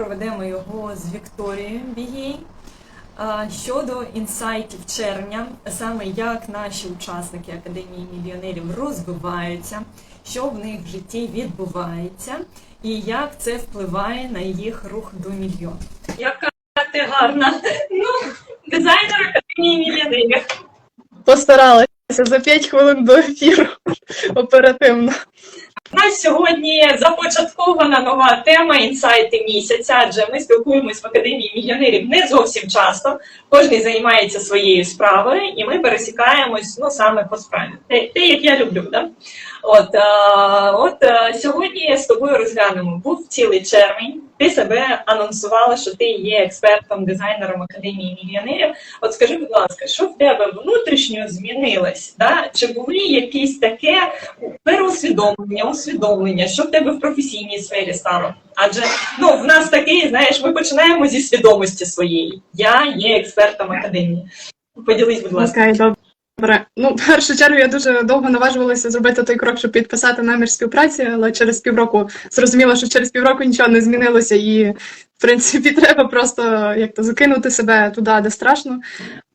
проведемо його з Вікторією Бігій щодо інсайтів червня, саме як наші учасники Академії мільйонерів розвиваються, що в них в житті відбувається, і як це впливає на їх рух до мільйону. Яка ти гарна. Ну, дизайнер Академії мільйонерів. Постаралася за 5 хвилин до ефіру оперативно. У нас сьогодні започаткована нова тема інсайти місяця, адже ми спілкуємось в Академії мільйонерів не зовсім часто. Кожен займається своєю справою, і ми пересікаємось ну саме по справі. Те, те як я люблю, да? От, е, от е, сьогодні з тобою розглянемо. Був цілий червень. Ти себе анонсувала, що ти є експертом, дизайнером Академії мільйонерів. От скажи, будь ласка, що в тебе внутрішньо змінилось? Да? Чи були якісь таке переусвідомлення, усвідомлення, що в тебе в професійній сфері стало? Адже ну в нас такий, знаєш, ми починаємо зі свідомості своєї. Я є експертом академії. Поділись, будь ласка. Окей, добре. Ну, в першу чергу я дуже довго наважувалася зробити той крок, щоб підписати намір співпраці, але через півроку зрозуміла, що через півроку нічого не змінилося, і в принципі треба просто як то закинути себе туди, де страшно.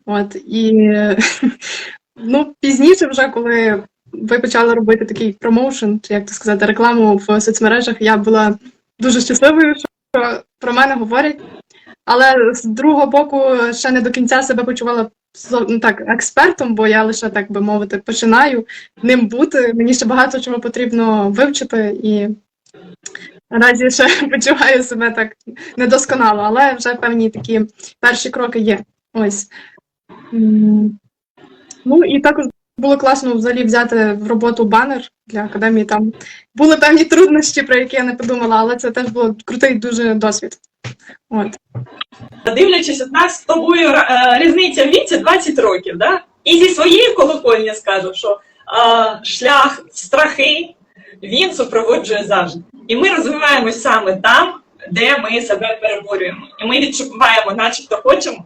От і ну, пізніше, вже коли ви почали робити такий промоушен, чи як то сказати, рекламу в соцмережах, я була дуже щасливою, що про мене говорять. Але з другого боку, ще не до кінця себе почувала ну, так, експертом, бо я лише, так би мовити, починаю ним бути. Мені ще багато чого потрібно вивчити, і наразі ще почуваю себе так недосконало, але вже певні такі перші кроки є. Ось. Ну і також було класно взагалі взяти в роботу банер для академії. Там були певні труднощі, про які я не подумала, але це теж було крутий дуже досвід. От. Дивлячись, от нас з тобою е, різниця в віці 20 років, да? І зі своєї колокольні скажу, що е, шлях страхи він супроводжує завжди. І ми розвиваємось саме там, де ми себе переборюємо. І ми відчуваємо, начебто хочемо.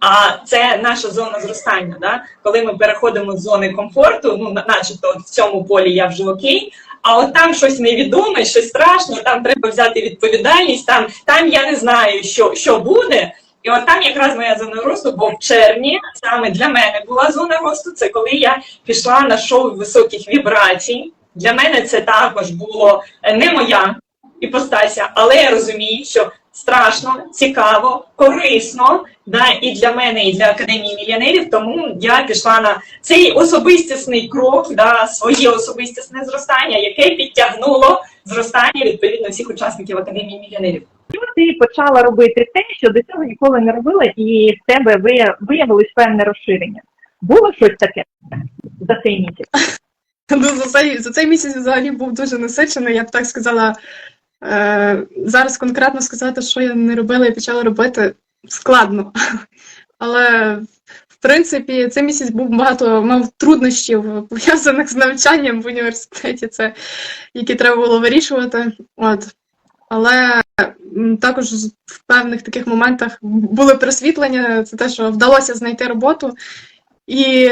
А це наша зона зростання. Да? Коли ми переходимо з зони комфорту, ну начебто в цьому полі я вже окей. А от там щось невідоме, щось страшне, там треба взяти відповідальність, там, там я не знаю, що, що буде. І от там якраз моя зона росту, бо в червні саме для мене була зона росту. Це коли я пішла на шоу високих вібрацій. Для мене це також було е, не моя іпостася, але я розумію, що страшно, цікаво, корисно, да, і для мене, і для академії мільйонерів. Тому я пішла на цей особистісний крок, да, своє особистісне зростання, яке підтягнуло зростання відповідно всіх учасників академії мільйонерів. ти почала робити те, що до цього ніколи не робила, і в тебе виявилось певне розширення. Було щось таке за цей місяць? Ну, за цей, за цей місяць взагалі був дуже насичений, я б так сказала. Е, зараз конкретно сказати, що я не робила і почала робити, складно. Але, в принципі, цей місяць був багато мав труднощів, пов'язаних з навчанням в університеті, це, які треба було вирішувати. От. Але також в певних таких моментах були просвітлення, це те, що вдалося знайти роботу. І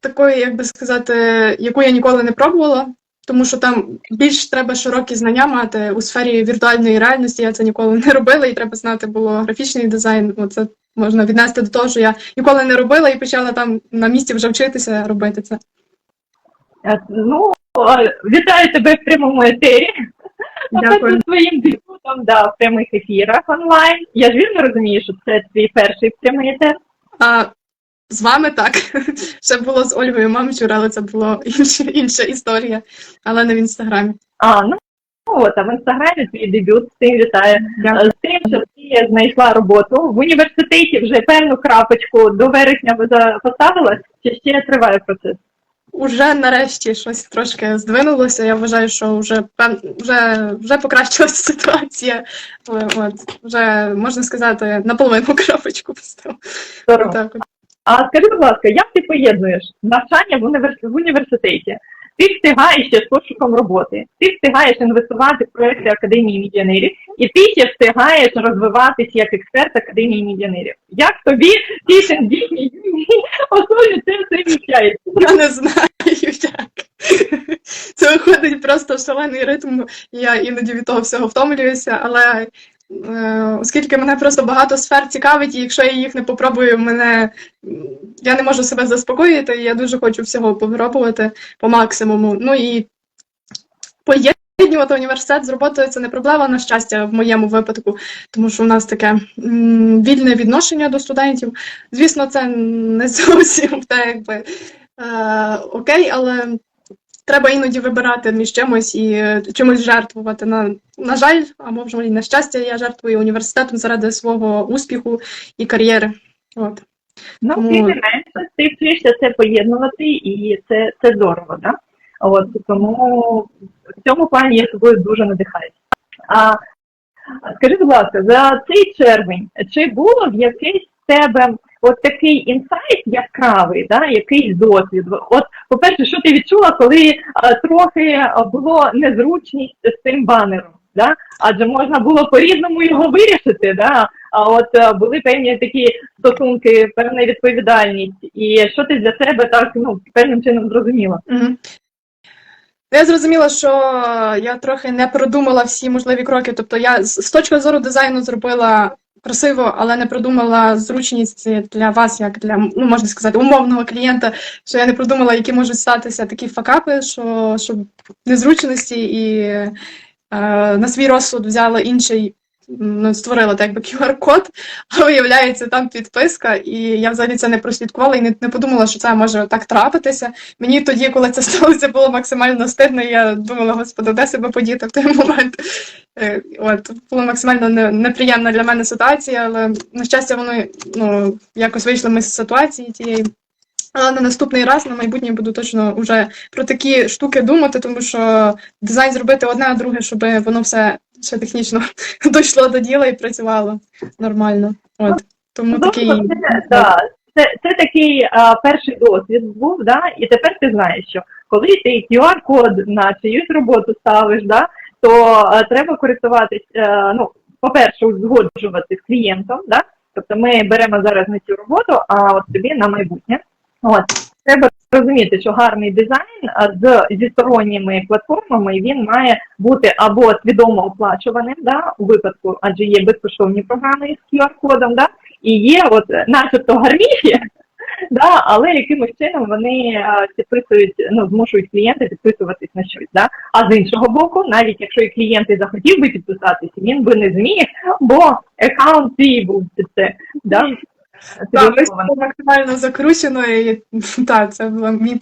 такої, як би сказати, яку я ніколи не пробувала, тому що там більш треба широкі знання мати у сфері віртуальної реальності. Я це ніколи не робила, і треба знати було графічний дизайн. Ну, Це можна віднести до того, що я ніколи не робила і почала там на місці вже вчитися робити це. Е, Ну, е, вітаю тебе в прямому етері. Дякую. Зі своїм дебютом да, в прямих ефірах онлайн. Я ж вірно розумію, що це твій перший прямий етер. А з вами так. Ще було з Ольгою Мамчур, але це була інша, інша історія, але не в інстаграмі. А, ну от, а в інстаграмі твій дебют, з тим вітаю. З тим, що ти знайшла роботу в університеті вже певну крапочку до вересня ви поставила, чи ще триває процес? Уже нарешті щось трошки здвинулося. Я вважаю, що вже вже, вже покращилася ситуація. От вже можна сказати, наполовину крапочку поставила. А скажи, будь ласка, як ти поєднуєш навчання в, універс... в університеті? Ти встигаєш ще з пошуком роботи, ти встигаєш інвестувати в проекти Академії мільйонерів, і ти ще встигаєш розвиватись як експерт Академії мільйонерів. Як тобі ті тендітні особи це все вміщається? Я не знаю, як. Це виходить просто в шалений ритм. Я іноді від того всього втомлююся, але Оскільки мене просто багато сфер цікавить, і якщо я їх не попробую, мене я не можу себе заспокоїти, і я дуже хочу всього попробувати по максимуму. Ну і поєднувати університет з роботою це не проблема, на щастя, в моєму випадку, тому що в нас таке вільне відношення до студентів. Звісно, це не зовсім так, якби е, окей, але треба іноді вибирати між чимось і е, чимось жертвувати. На, на жаль, а може і на щастя, я жертвую університетом заради свого успіху і кар'єри. От. Ну, Тому- тим не менше, ти вчишся це поєднувати, і це, це здорово, да? От тому в цьому плані я тобою дуже надихаюся. А скажи, будь ласка, за цей червень чи було в якийсь в тебе от такий інсайт яскравий, да, якийсь досвід? От, по-перше, що ти відчула, коли а, трохи а, було незручність з цим банером? Да? Адже можна було по-різному його вирішити, да? а от е, були певні такі стосунки, певна відповідальність. І що ти для себе так ну, певним чином зрозуміла? Я зрозуміла, що я трохи не продумала всі можливі кроки. Тобто я з точки зору дизайну зробила красиво, але не продумала зручність для вас, як для ну можна сказати, умовного клієнта. Що я не продумала, які можуть статися такі факапи, що щоб незручності і е, на свій розсуд взяла інший. Ну, створила так якби QR-код, а виявляється, там підписка, і я взагалі це не прослідкувала і не, не подумала, що це може так трапитися. Мені тоді, коли це сталося, було максимально стидно, і я думала, господи, де себе подіти в той момент. Е, От, була максимально не- неприємна для мене ситуація, але на щастя, воно ну, якось вийшли ми з ситуації тієї. Але на наступний раз на майбутнє буду точно вже про такі штуки думати, тому що дизайн зробити одне, а друге, щоб воно все ще технічно дійшло до діла і працювало нормально. От. Тому Ну, такий. це, да, це, це такий а, перший досвід був, да? і тепер ти знаєш, що коли ти QR-код на чиюсь роботу ставиш, да, то а, треба користуватись, е, ну, по-перше, узгоджувати з клієнтом, да? тобто ми беремо зараз не цю роботу, а от тобі на майбутнє. От. Треба розуміти, що гарний дизайн з зі сторонніми платформами він має бути або свідомо оплачуваним, да, у випадку, адже є безкоштовні програми з QR-кодом, да, і є от начебто гарніші, да, але якимось чином вони підписують, ну, змушують клієнта підписуватись на щось. Да? А з іншого боку, навіть якщо і клієнт і захотів би підписатися, він би не зміг, бо аккаунт свій був під це. Да? Так, це максимально закручено, і так, це був мій,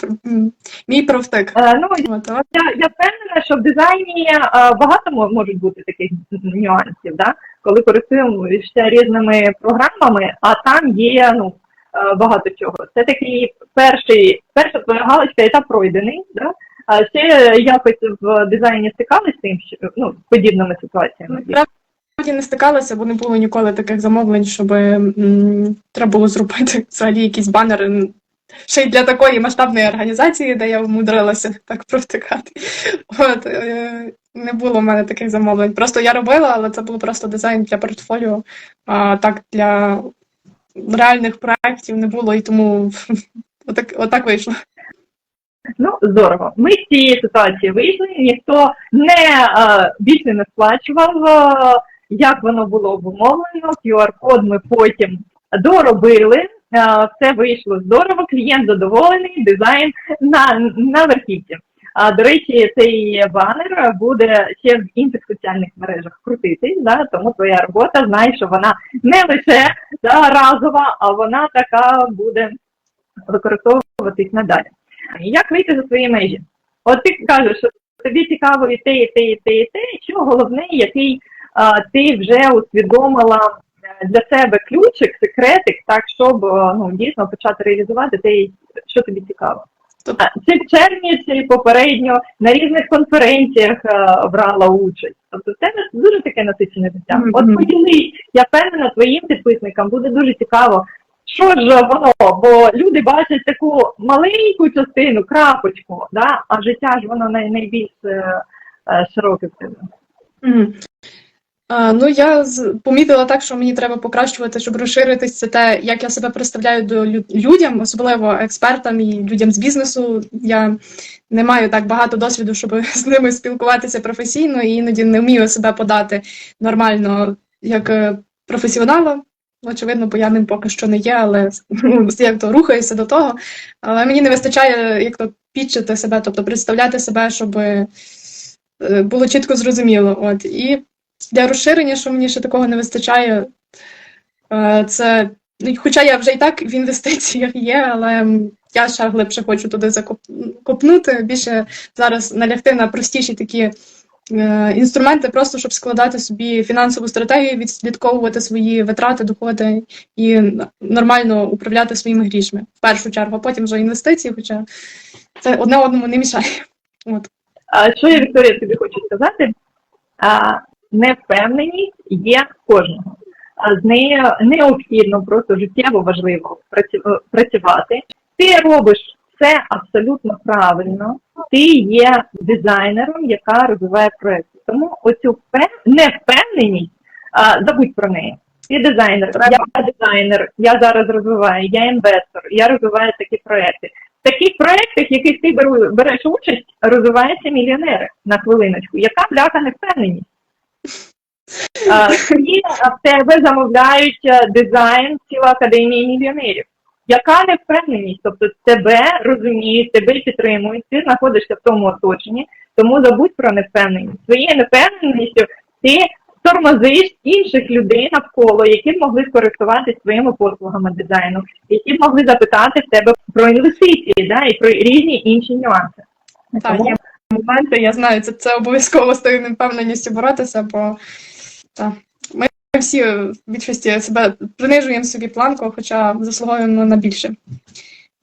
мій профтик. Е, Ну, я, я впевнена, що в дизайні е, багато можуть бути таких нюансів, да? коли користуємося різними програмами, а там є ну, е, багато чого. Це такий перший, перша твоя галочка, етап пройдений. Да? А ще якось в дизайні стикалися з тим, що ну, з подібними ситуаціями. Насправді не стикалася, бо не було ніколи таких замовлень, щоб треба було зробити взагалі якісь банери. Ще й для такої масштабної організації, де я вмудрилася так провтикати. От, е, не було в мене таких замовлень. Просто я робила, але це було просто дизайн для портфоліо. А так для реальних проєктів не було, і тому отак, отак вийшло. Ну, здорово. Ми з цієї ситуації вийшли, ніхто не е, більше не сплачував, е, як воно було обумовлено. QR-код ми потім доробили. Е, все вийшло здорово, клієнт задоволений, дизайн на, на верхівці. А до речі, цей банер буде ще в інших соціальних мережах крутитись, да, тому твоя робота знає, що вона не лише да, разова, а вона така буде використовуватись надалі. Як вийти за свої межі? От ти кажеш, що тобі цікаво і те, і те, і те, і те, що головне, який ти вже усвідомила е, для себе ключик, секретик, так, щоб е, ну, дійсно почати реалізувати те, що тобі цікаво. Тобто- Чи в червні, чи попередньо на різних конференціях е, брала участь. Тобто в тебе дуже таке насичене життя. Мгм. От поділи, я впевнена, твоїм підписникам буде дуже цікаво, що ж воно, бо люди бачать таку маленьку частину, крапочку, да? а життя ж воно най, найбільш е, е, широке в тебе. Мгм. Ну, я помітила так, що мені треба покращувати, щоб розширитись. Це те, як я себе представляю до лю- людям, особливо експертам і людям з бізнесу. Я не маю так багато досвіду, щоб з ними спілкуватися професійно, і іноді не вмію себе подати нормально як е, професіонала. Очевидно, бо я ним поки що не є, але ну, як то рухаюся до того. Але мені не вистачає як то підчити себе, тобто представляти себе, щоб е, було чітко зрозуміло. От. І для розширення, що мені ще такого не вистачає, е, це, ну, хоча я вже і так в інвестиціях є, але я ще глибше хочу туди закопнути, більше зараз налягти на простіші такі е, інструменти, просто щоб складати собі фінансову стратегію, відслідковувати свої витрати, доходи і нормально управляти своїми грішми в першу чергу, а потім вже інвестиції, хоча це одне одному не мішає. От. А що я, Вікторія, тобі хочу сказати? А, невпевненість є кожного. З нею необхідно, просто життєво важливо працювати. Ти робиш все абсолютно правильно. Ти є дизайнером, яка розвиває проєкти. Тому оцю невпевненість, забудь про неї. Ти дизайнер, я дизайнер, я зараз розвиваю, я інвестор, я розвиваю такі проекти. В таких проєктах, яких ти береш участь, розвиваються мільйонери на хвилиночку. Яка бляха невпевненість? І в тебе замовляють е, дизайн ціла академія мільйонерів. Яка невпевненість? Тобто тебе розуміють, тебе підтримують, ти знаходишся в тому оточенні, тому забудь про невпевненість. Своєю невпевненістю ти тормозиш інших людей навколо, які б могли скористуватися своїми послугами дизайну, які б могли запитати в тебе про інвестиції, да, і про різні інші нюанси. Так, Тому моменти, я знаю, це, це обов'язково з тою невпевненістю боротися, бо та, ми всі в більшості себе принижуємо собі планку, хоча заслуговуємо на більше.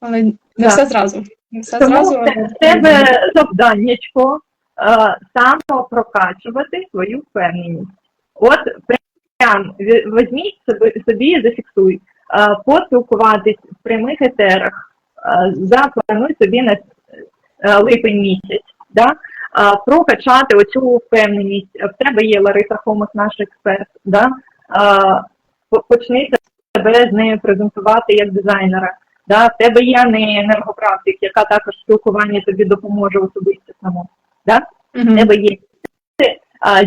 Але не Так. все зразу. Не все Тому зразу. в те- тебе завданнячко е, самопрокачувати свою впевненість. От прям візьміть собі, собі зафіксуй, е, поспілкуватись в прямих етерах, е, заплануй собі на липень місяць, да? прокачати оцю впевненість. В тебе є Лариса Хомас, наш експерт, да? почни себе з нею презентувати як дизайнера. Да, в тебе є не енергопрактик, яка також в спілкуванні тобі допоможе особистісному. Да? В Мгм. тебе є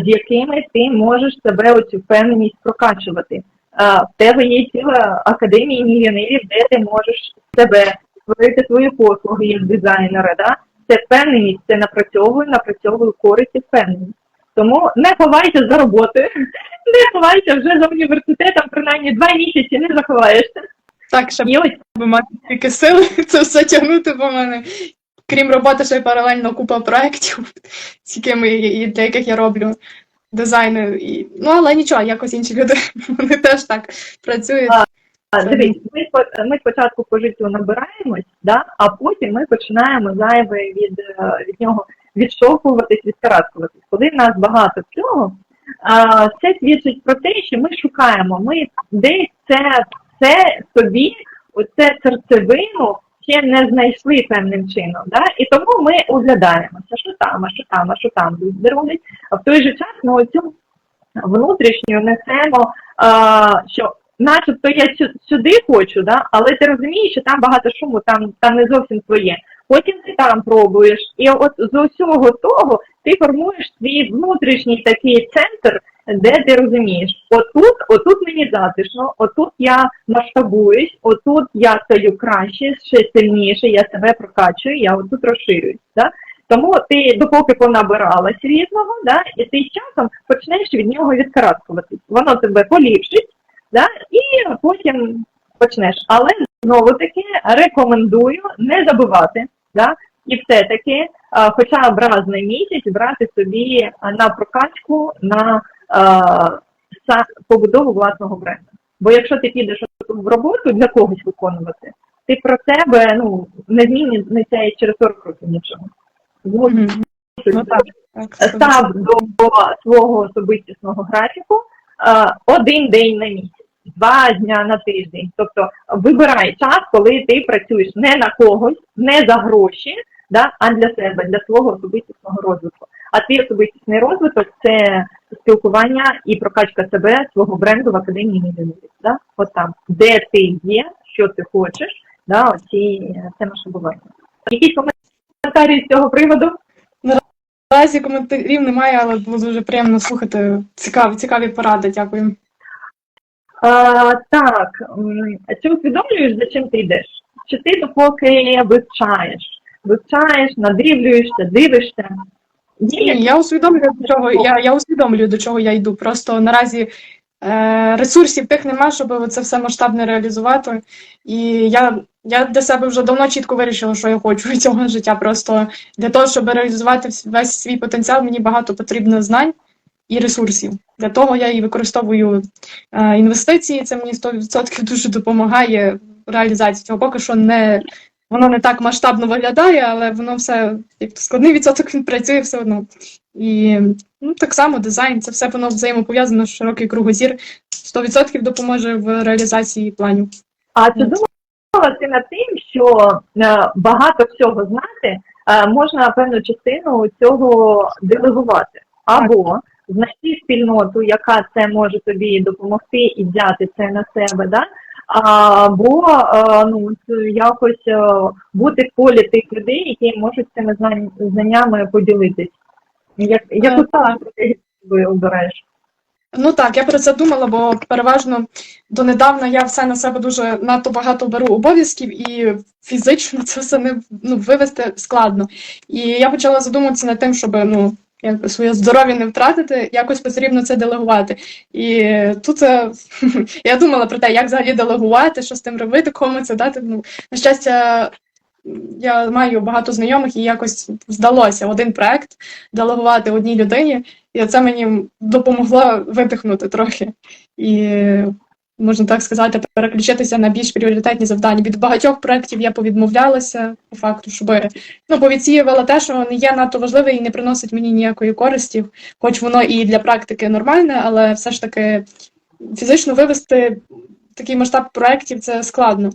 з якими ти можеш себе оцю впевненість прокачувати. В тебе є ціла академія мільйонерів, де ти можеш себе створити свої послуги як дизайнера. Да? Це впевненість, це напрацьовую, напрацьовую користь і впевненість. Тому не ховайся за роботою, не ховайся вже за університетом, принаймні два місяці не заховаєшся. Так, щоб І ось мати тільки сили це все тягнути, в мене, крім роботи, ще й паралельно купа проєктів, з якими і для яких я роблю дизайни. І... Ну, але нічого, якось інші люди вони теж так працюють. А, Дивись, ми, ми спочатку по життю набираємось, да, а потім ми починаємо зайве від, е, від нього відштовхуватись, відкараскуватись. Коли в нас багато цього, це свідчить про те, що ми шукаємо, ми десь це, це собі, оце серцевину ще не знайшли певним чином. Да? І тому ми оглядаємося, що там, а що там, а що там люди роблять. А в той же час ми оцю внутрішню несемо, що начебто я сюди хочу, да? але ти розумієш, що там багато шуму, там, там не зовсім твоє. Потім ти там пробуєш, і от з усього того ти формуєш свій внутрішній такий центр, де ти розумієш, отут, отут мені затишно, отут я масштабуюсь, отут я стаю краще, ще сильніше, я себе прокачую, я отут розширююсь. Да? Тому ти допоки понабиралась різного, да, і ти з часом почнеш від нього відкараскуватись. Воно тебе поліпшить, да, і потім почнеш. Але знову таки рекомендую не забувати, да, і все-таки хоча б раз на місяць брати собі на прокачку на а, побудову власного бренду. Бо якщо ти підеш в роботу для когось виконувати, ти про себе ну, не зміниться і через 40 років нічого. Ну, так, так, став до свого особистісного графіку е, один день на місяць, два дня на тиждень. Тобто вибирай час, коли ти працюєш не на когось, не за гроші, да, а для себе, для свого особистісного розвитку. А твій особистісний розвиток це спілкування і прокачка себе, свого бренду в академії мільйонерів. Да? От там, де ти є, що ти хочеш, да, оці, це наше бування. Якісь коментарі з цього приводу? наразі коментарів немає, але було дуже приємно слухати цікаві, цікаві поради. Дякую. А, так, чи усвідомлюєш, за чим ти йдеш? Чи ти допоки вивчаєш? Вивчаєш, надрівлюєшся, дивишся? Ні, я усвідомлюю, до чого я, я усвідомлюю, до чого я йду. Просто наразі е, ресурсів тих нема, щоб це все масштабно реалізувати. І я, я для себе вже давно чітко вирішила, що я хочу від цього життя. Просто для того, щоб реалізувати весь свій потенціал, мені багато потрібно знань і ресурсів. Для того я і використовую е, інвестиції. Це мені 100% дуже допомагає в реалізації цього. Поки що не воно не так масштабно виглядає, але воно все як складний відсоток він працює все одно. І ну, так само дизайн, це все воно взаємопов'язано, широкий кругозір 100% допоможе в реалізації планів. А чи думала ти над тим, що е, багато всього знати е, можна певну частину цього делегувати? Або знайти спільноту, яка це може тобі допомогти і взяти це на себе, да? або е, ну, якось е, бути в полі тих людей, які можуть цими знань- знаннями поділитись. Як, яку Е, так. ви обираєш? Ну так, я про це думала, бо переважно донедавна я все на себе дуже надто багато беру обов'язків, і фізично це все не ну, вивести складно. І я почала задумуватися над тим, щоб ну, якби своє здоров'я не втратити, якось потрібно це делегувати. І тут е, я думала про те, як взагалі делегувати, що з тим робити, кому це дати. Ну, на щастя, я маю багато знайомих і якось вдалося один проект делегувати одній людині. І це мені допомогло видихнути трохи. І, можна так сказати, переключитися на більш пріоритетні завдання. Від багатьох проєктів я повідмовлялася, по факту, щоб ну, повідсіювала те, що не є надто важливе і не приносить мені ніякої користі, хоч воно і для практики нормальне, але все ж таки фізично вивести такий масштаб проєктів це складно.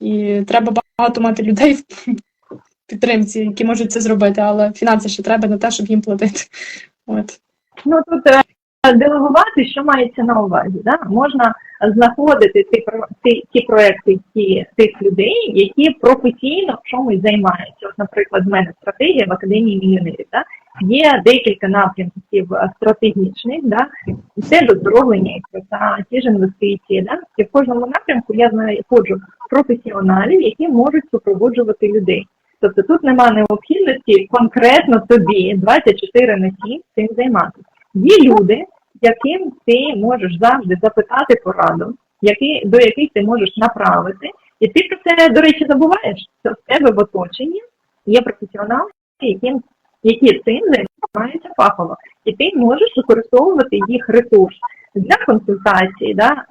І треба багато мати людей в підтримці, які можуть це зробити, але фінанси ще треба на те, щоб їм платити. От. Ну тут е, делегувати, що мається на увазі. Да? Можна знаходити ті, ті, ті проекти ті, тих людей, які професійно в чомусь займаються. От, наприклад, в мене стратегія в академії мільйонерів. Да? Є декілька напрямків е, стратегічних, да? це оздоровлення і ті ж інвестиції. Да? І в кожному напрямку я знаходжу професіоналів, які можуть супроводжувати людей. Тобто тут нема необхідності конкретно тобі 24 на 7 цим займатися. Є люди, яким ти можеш завжди запитати пораду, які, до яких ти можеш направити, і ти про це, до речі, забуваєш. Що в тебе в оточенні є професіонали, яким, які цим займаються фахово, і ти можеш використовувати їх ресурс для консультації. Да?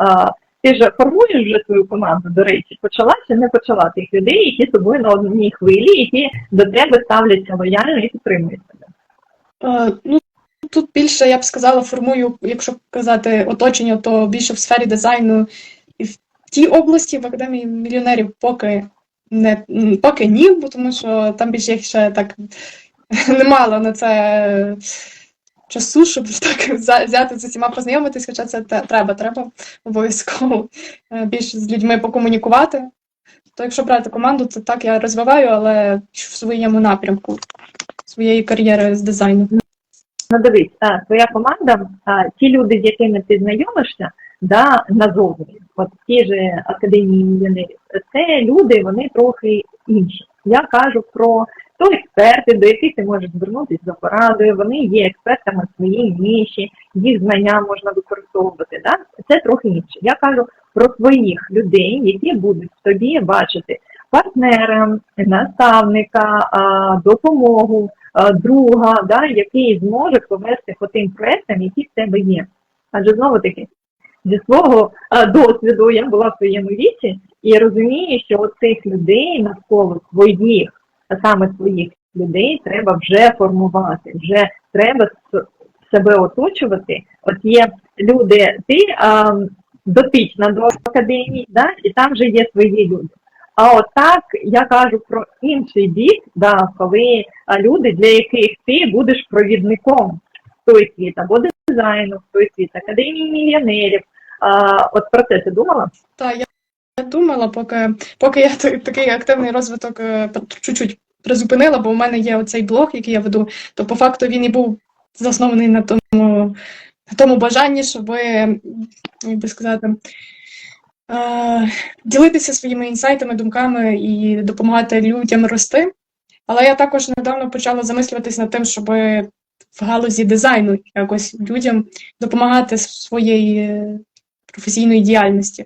Ти ж формуєш вже свою команду, до речі, почала чи не почала тих людей, які з тобою на одній хвилі, які до тебе ставляться лояльно і підтримують тебе. Ну, тут більше, я б сказала, формую, якщо казати оточення, то більше в сфері дизайну і в тій області в академії мільйонерів поки не поки ні, бо тому що там більше їх ще так немало на це часу, щоб так взяти з усіма познайомитись, хоча це треба, треба обов'язково е, більше з людьми покомунікувати. То якщо брати команду, то так я розвиваю, але в своєму напрямку своєї кар'єри з дизайну. Ну дивись, твоя команда, ті люди, з якими ти знайомишся, да, назовні, от ті ж академії мільйонерів, це люди, вони трохи інші. Я кажу про то експерти, до яких ти можеш звернутися за порадою, вони є експертами в своїй ніші, їх знання можна використовувати. Да? Це трохи інше. Я кажу про своїх людей, які будуть в тобі бачити партнера, наставника, допомогу, а, друга, да, який зможе повести по тим проектам, які в тебе є. Адже знову таки, зі свого досвіду я була в своєму віці і розумію, що цих людей навколо своїх, а саме своїх людей, треба вже формувати, вже треба себе оточувати. От є люди, ти а, дотична до академії, да, і там вже є свої люди. А от так я кажу про інший бік, да, коли люди, для яких ти будеш провідником в той світ або дизайну, в той світ академії мільйонерів. А, от про це ти думала? Та я, я думала, поки, поки я такий активний розвиток е, чуть-чуть призупинила, бо у мене є оцей блог, який я веду, то по факту він і був заснований на тому, на тому бажанні, щоб, як би сказати, е, ділитися своїми інсайтами, думками і допомагати людям рости. Але я також недавно почала замислюватись над тим, щоб в галузі дизайну якось людям допомагати своєї професійної діяльності.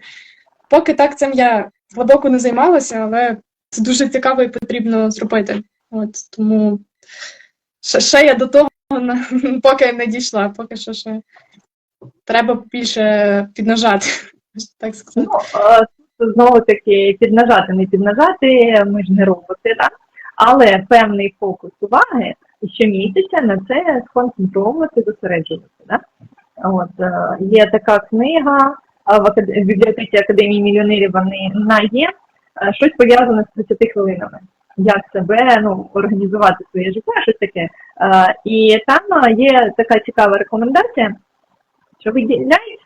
Поки так цим я глибоко не займалася, але це дуже цікаво і потрібно зробити. От тому ще, ще я до того поки не дійшла, поки що ще треба більше піднажати, так сказати. Ну, е, знову таки піднажати, не піднажати, ми ж не роботи, так? але певний фокус уваги щомісяця на це сконцентровувати, зосереджувати. Да? От, е, є така книга в бібліотеці Академії мільйонерів, вона є, е, щось пов'язане з 30 хвилинами. Як себе ну, організувати своє життя, щось таке. Е, І там є така цікава рекомендація, що виділяй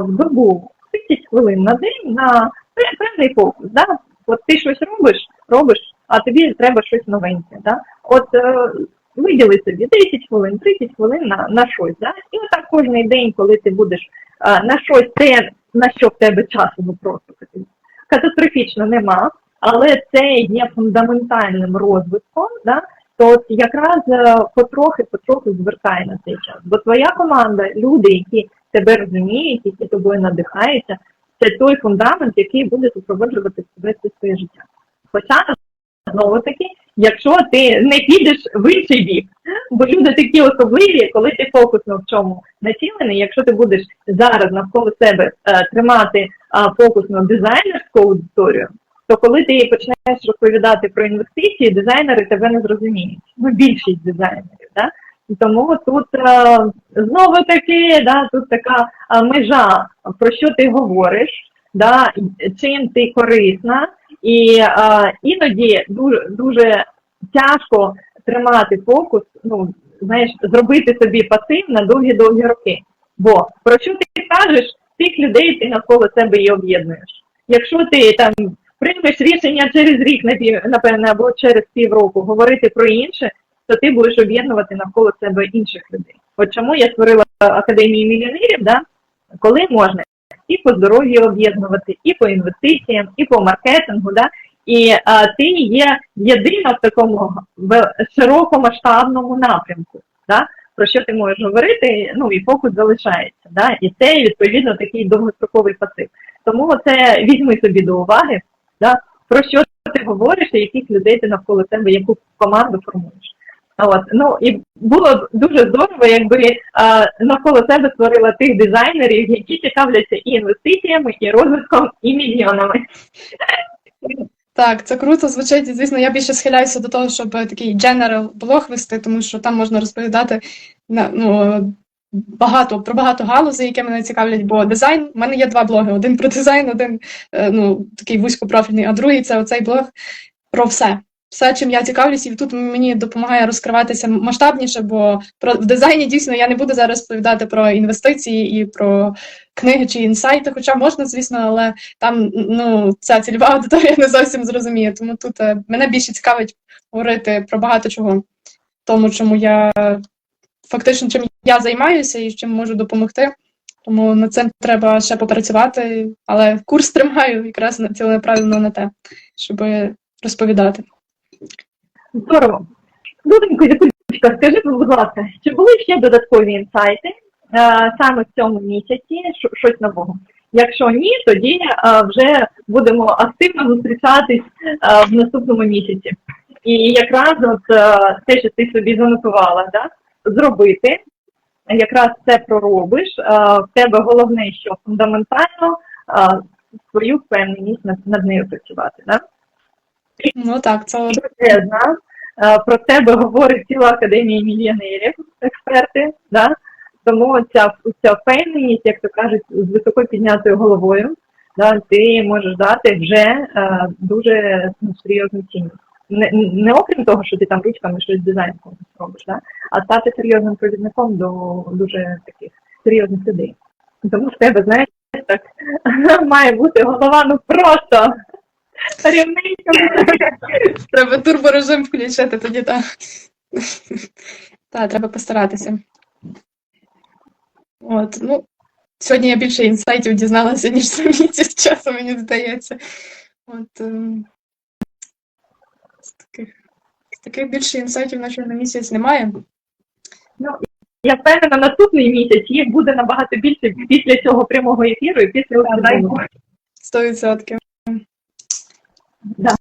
в добу 30 хвилин на день на певний фокус. Да? От ти щось робиш, робиш, а тобі треба щось новеньке. Да? От е, виділи собі 10 хвилин, 30 хвилин на, на щось. Да? І отак кожен день, коли ти будеш е, на щось те, на що в тебе часу ну просто катастрофічно нема, але це є фундаментальним розвитком, да? то якраз е, потрохи-потрохи звертай на цей час. Бо твоя команда, люди, які тебе розуміють, які тобою надихаються, це той фундамент, який буде супроводжувати тебе все своє життя. Хоча, знову таки, якщо ти не підеш в інший бік, бо люди такі особливі, коли ти фокусно в чому націлений, якщо ти будеш зараз навколо себе е, тримати е, фокусно дизайнерську аудиторію, то коли ти почнеш розповідати про інвестиції, дизайнери тебе не зрозуміють. Ну, більшість дизайнерів, да? Тому тут е, знову таки, да, тут така е, межа, про що ти говориш, да, чим ти корисна, і е, іноді дуже, дуже тяжко тримати фокус, ну, знаєш, зробити собі пасив на довгі-довгі роки. Бо про що ти кажеш, тих людей ти навколо себе і об'єднуєш. Якщо ти там приймеш рішення через рік, напевне, або через півроку говорити про інше, то ти будеш об'єднувати навколо себе інших людей. От чому я створила академію мільйонерів, да? коли можна і по здоров'ю об'єднувати, і по інвестиціям, і по маркетингу, да? і а, ти є єдина в такому широкомасштабному напрямку. Да? Про що ти можеш говорити, ну і фокус залишається. Да? І це відповідно такий довгостроковий пасив. Тому це візьми собі до уваги, да? про що ти говориш, і яких людей ти навколо себе, яку команду формуєш. От ну і було дуже здорово, якби а, навколо себе створила тих дизайнерів, які цікавляться і інвестиціями, і розвитком, і мільйонами. Так, це круто звучить. Звісно, я більше схиляюся до того, щоб такий general блог вести, тому що там можна розповідати на ну, багато про багато галузей, які мене цікавлять. Бо дизайн у мене є два блоги: один про дизайн, один е, ну такий вузькопрофільний, а другий це оцей блог про все. Все, чим я цікавлюсь, і тут мені допомагає розкриватися масштабніше, бо про в дизайні дійсно я не буду зараз розповідати про інвестиції і про книги чи інсайти, хоча можна, звісно, але там ну ця цільова аудиторія не зовсім зрозуміє. Тому тут е, мене більше цікавить говорити про багато чого, тому чому я фактично чим я займаюся і чим можу допомогти. Тому над цим треба ще попрацювати, але курс тримаю якраз на ціленаправленно на те, щоб розповідати. Здорово. Дуденько, Якулечка, скажи, будь ласка, чи були ще додаткові інсайти е, саме в цьому місяці, щось нового? Якщо ні, тоді е, вже будемо активно зустрічатись е, в наступному місяці. І якраз от те, що ти собі занотувала, да? зробити, якраз це проробиш. В тебе головне, що фундаментально свою впевненість над нею працювати. Да? Ну так, це величезна. Е, Про тебе говорить ціла академія мільйонерів, експерти. Да? Тому ця, ця впевненість, як то кажуть, з високо піднятою головою, да, ти можеш дати вже е, дуже ну, серйозну цінність. Не, не окрім того, що ти там ручками щось дизайном робиш, да? а стати серйозним провідником до дуже таких серйозних людей. Тому в тебе, знаєш, так має бути голова ну просто Рівненько. Треба турборежим включити тоді, так. Так, треба постаратися. От, ну, Сьогодні я більше інсайтів дізналася, ніж за місяць часу, мені здається. От, ем, з таких, таких більше інсайтів, наче на місяць немає. Ну, я впевнена, наступний місяць їх буде набагато більше після цього прямого ефіру і після онлайну. 100%. Да.